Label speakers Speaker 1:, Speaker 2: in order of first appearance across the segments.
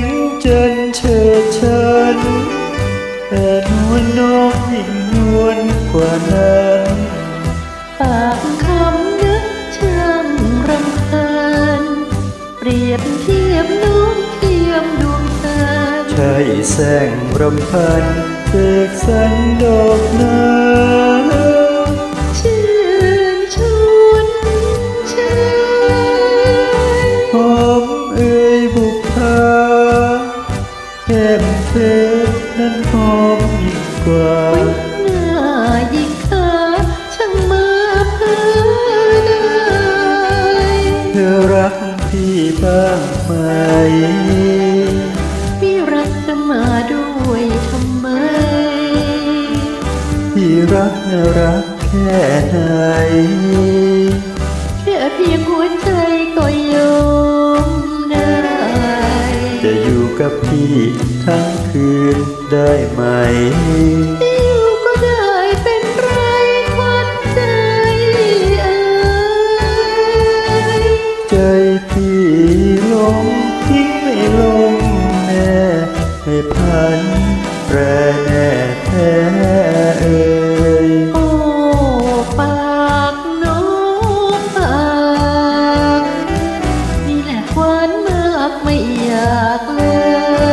Speaker 1: งจันทร์เชิดชันแต่นวลน้องยิ่งนวลกว่านั้น
Speaker 2: ปากคำนึกช่างรำคาญเปรียบเทียบน้องเทียมดวงตา
Speaker 1: ใช่แสงรำพันเสกสรรดอกนา ยิ่งกว่า
Speaker 2: หน้ายิงขาช่างมาเพื่อได้
Speaker 1: เธอรักพี่บ้างไหม
Speaker 2: พี่รักจะมาด้วยทำไม
Speaker 1: พี่รักน่รักแค่ไหน
Speaker 2: แค่เพียงหัวใจ กั
Speaker 1: บพี่ทั้งคืนได้ไหม
Speaker 2: อยู่ก็ได้เป็นไรควันใจเอ่ย
Speaker 1: ใจพี่ลงทิ้งไม่ลงแน่ไม่พันแปรแน่แท้
Speaker 2: มากไม่อยากเล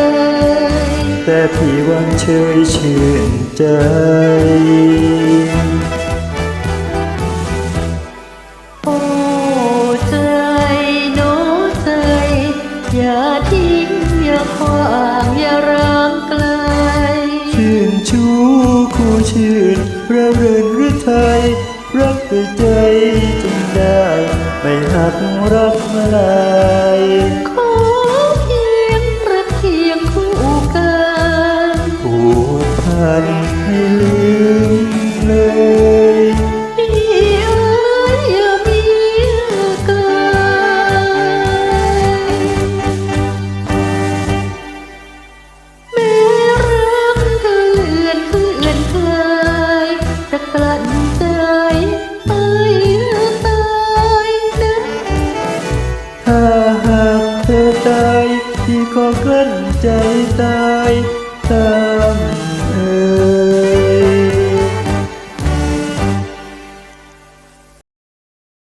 Speaker 2: ย
Speaker 1: แต่พี่หวันเฉยชื่นใจ
Speaker 2: โอ้ใจโน้ใจอย่าทิ้งอย่าขวางอย่าร้างไกล
Speaker 1: ชื่นชูคู่ชื่นระเรินหรือไทย รักด้วยใจจงได้ ไม่หักรักมาลาย
Speaker 2: ลั่นใจไปตายนะ
Speaker 1: ถ้าหากเธอตายพี่ก็กลั้นใจตายตาม